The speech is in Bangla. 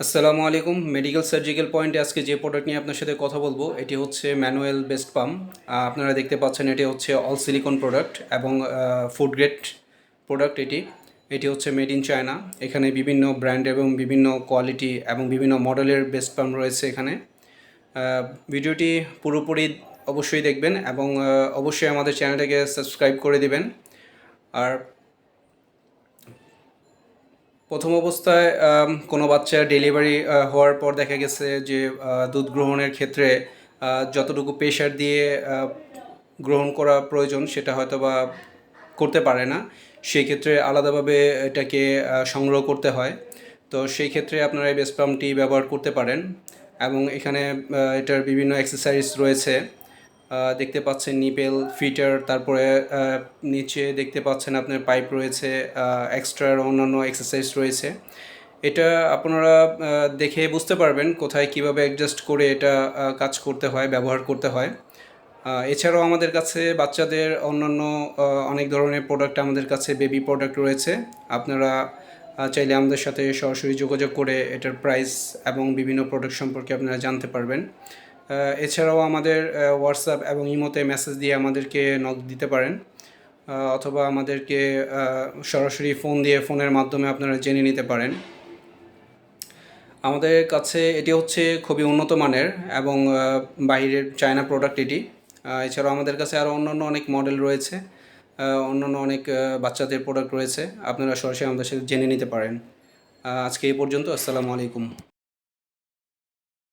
আসসালামু আলাইকুম। মেডিকেল সার্জিক্যাল পয়েন্টে আজকে যে প্রোডাক্ট নিয়ে আপনার সাথে কথা বলব, এটি হচ্ছে ম্যানুয়াল বেস্ট পাম্প আপনারা দেখতে পাচ্ছেন এটি হচ্ছে অল সিলিকন প্রোডাক্ট এবং ফুড গ্রেড প্রোডাক্ট এটি। এটি হচ্ছে মেড ইন চায়না এখানে বিভিন্ন ব্র্যান্ড এবং বিভিন্ন কোয়ালিটি এবং বিভিন্ন মডেলের বেস্ট পাম্প রয়েছে এখানে। ভিডিওটি পুরোপুরি অবশ্যই দেখবেন এবং অবশ্যই আমাদের চ্যানেলটাকে সাবস্ক্রাইব করে দিবেন। আর প্রথম অবস্থায় কোনো বাচ্চা ডেলিভারি হওয়ার পর দেখা গেছে যে দুধ গ্রহণের ক্ষেত্রে যতটুকু প্রেশার দিয়ে গ্রহণ করা প্রয়োজন সেটা হয়তো বা করতে পারে না। সেই ক্ষেত্রে আলাদাভাবে এটাকে সংগ্রহ করতে হয়। তো সেই ক্ষেত্রে আপনারা এই বেস্ট পাম্পটি ব্যবহার করতে পারেন এবং এখানে এটার বিভিন্ন এক্সারসাইজ রয়েছে। দেখতে পাচ্ছেন নিপেল, ফিটার, তারপরে নিচে দেখতে পাচ্ছেন আপনার পাইপ রয়েছে এক্সট্রা অন্যান্য এক্সারসাইজ রয়েছে। এটা আপনারা দেখে বুঝতে পারবেন কোথায় কীভাবে অ্যাডজাস্ট করে এটা কাজ করতে হয়, ব্যবহার করতে হয়। এছাড়াও আমাদের কাছে বাচ্চাদের অন্যান্য অনেক ধরনের প্রোডাক্ট আমাদের কাছে বেবি প্রোডাক্ট রয়েছে। আপনারা চাইলে আমাদের সাথে সরাসরি যোগাযোগ করে এটার প্রাইস এবং বিভিন্ন প্রোডাক্ট সম্পর্কে আপনারা জানতে পারবেন। এছাড়াও আমাদের হোয়াটসঅ্যাপ এবং ইমোতে মেসেজ দিয়ে আমাদেরকে নক দিতে পারেন। অথবা আমাদেরকে সরাসরি ফোন দিয়ে ফোনের মাধ্যমে আপনারা জেনে নিতে পারেন। আমাদের কাছে এটি হচ্ছে খুবই উন্নত মানের এবং বাইরের চায়না প্রোডাক্ট এটি। এছাড়াও আমাদের কাছে আরও অন্যান্য অনেক মডেল রয়েছে। অন্যান্য অনেক বাচ্চাদের প্রোডাক্ট রয়েছে। আপনারা সরাসরি আমাদের সাথে জেনে নিতে পারেন। আজকে এই পর্যন্ত। আসসালামু আলাইকুম।